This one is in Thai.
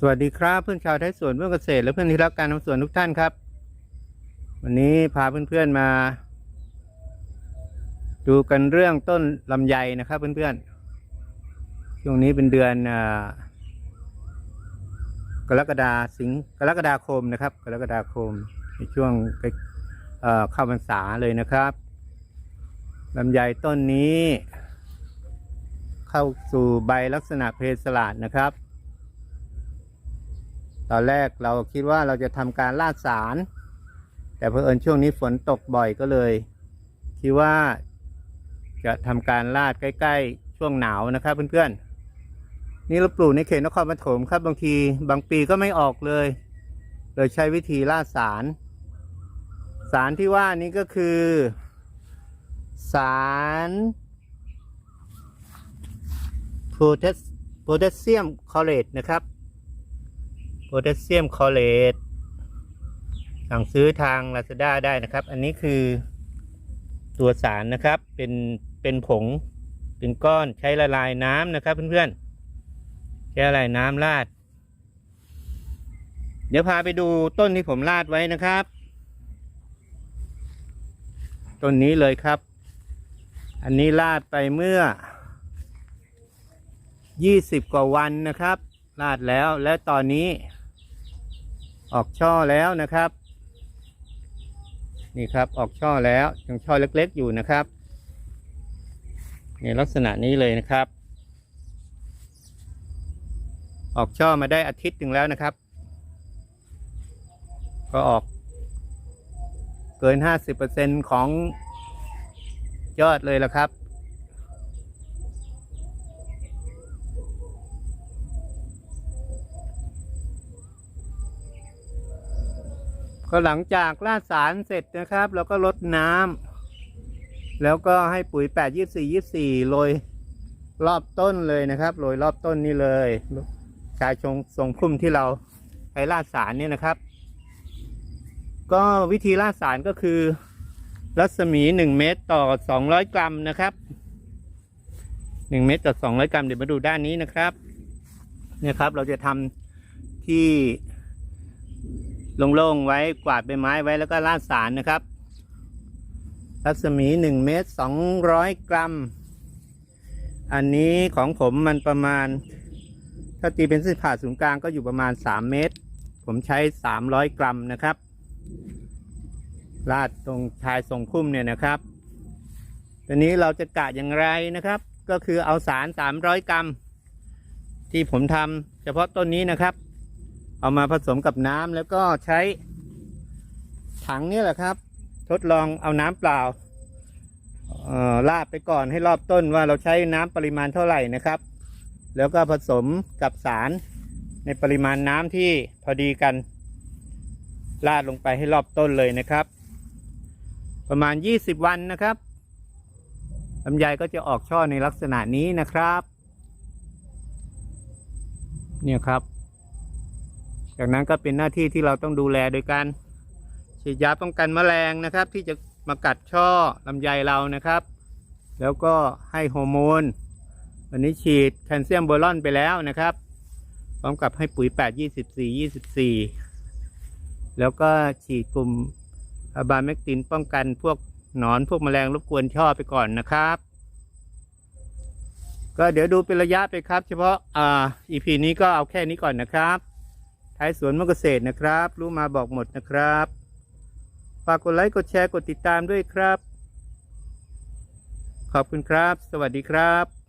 สวัสดีครับเพื่อนชาวไทยสวนเพื่อนเกษตร และเพื่อนที่รักการทำสวนทุกท่านครับ วันนี้พาเพื่อนๆมา ดูกันเรื่องต้นลำไยนะครับเพื่อนๆช่วงนี้เป็นเดือนอกรกฎาสิงกรกฎาคมนะครับ กรกฎาคมในช่วงเเข้าพรรษาเลยนะครับลำไยต้นนี้ เข้าสู่ใบลักษณะเพศลาดนะครับ ตอนแรกเราคิดว่าเราจะทำการลาดสาร แต่เพอเอิญช่วงนี้ฝนตกบ่อยก็เลย คิดว่าจะทำการลาดใกล้ๆ ช่วงหนาวนะครับเพื่อนๆ นี่เราปลูกในเขตนครปฐมครับบางทีบางปีก็ไม่ออกเลยเลยใช้วิธีลาดสาร สารที่ว่านี้ก็คือ สารโพแทสเซียมคอเรตนะครับ โพแทสเซียมคอเรตสั่งซื้อทาง Lazada ได้นะครับ อันนี้คือตัวสารนะครับ เป็น เป็นผง เป็นก้อนใช้ละลายน้ำนะครับเพื่อนๆ ใช้ละลายน้ำราด เดี๋ยวพาไปดูต้นที่ผมราดไว้นะครับ ต้นนี้เลยครับ อันนี้ราดไปเมื่อ 20 กว่าวันนะครับลาดแล้วและตอนนี้ ออกช่อแล้วนะครับ นี่ครับออกช่อแล้วยังช่อเล็กๆอยู่นะครับ ในลักษณะนี้เลยนะครับ ออกช่อมาได้อาทิตย์หนึ่งแล้วนะครับ ก็ออก เกิน 50%ของยอดเลยละครับ ก็หลังจากลาดสารเสร็จนะครับเราก็ลดน้ำแล้วก็ให้ปุ๋ย8 24 24โรยรอบต้นเลยนะครับโรยรอบต้นนี่เลยชายชงทรงพุ่มที่เราไปลาดสารเนี่ยนะครับ ก็วิธีลาดสารก็คือ รัศมี1เมตรต่อ200กรัมนะครับ1เมตรต่อ200กรัมเดี๋ยวมาดูด้านนี้นะครับเนี่ยครับเราจะทำที่ โล่งๆไว้กวาดใบไม้ไว้แล้วก็ลาดสารนะครับ รัศมีหนึ่งเมตรสองร้อยกรัม อันนี้ของผมมันประมาณ ถ้าตีเป็นเส้นผ่าศูนย์กลางก็อยู่ประมาณสามเมตร ผมใช้สามร้อยกรัมนะครับลาดตรงชายทรงพุ่มเนี่ยนะครับตอนนี้เราจะกะอย่างไรนะครับ ก็คือเอาสารสามร้อยกรัม ที่ผมทำเฉพาะต้นนี้นะครับ เอามาผสมกับน้ำแล้วก็ใช้ถังนี่แหละครับ ทดลองเอาน้ำเปล่าเอ่าดไปก่อนให้รอบต้นว่าเราใช้น้ำปริมาณเท่าไหร่นะครับ แล้วก็ผสมกับสารในปริมาณน้ำที่พอดีกันราดลงไปให้รอบต้นเลยนะครับ ประมาณ 20 วันนะครับลำไยก็จะออกช่อในลักษณะนี้นะครับ เนี่ยครับ จากนั้นก็เป็นหน้าที่ที่เราต้องดูแลโดยการฉีดยาป้องกันแมลงนะครับ ที่จะมากัดช่อลำไยเรานะครับ แล้วก็ให้ฮอร์โมนวันนี้ฉีดแคลเซียมโบรอนไปแล้วนะครับ พร้อมกับให้ปุ๋ย 8 24 24 แล้วก็ฉีดกลุ่มอะบาเมกตินป้องกันพวกหนอนพวกแมลงรบกวนช่อไปก่อนนะครับ ก็เดี๋ยวดูเป็นระยะไปครับ เฉพาะอ่า EP นี้ก็เอาแค่นี้ก่อนนะครับ ท้ายสวนมะเกษตรนะครับ รู้มาบอกหมดนะครับ ฝากกดไลค์กดแชร์กดติดตามด้วยครับ ขอบคุณครับ สวัสดีครับ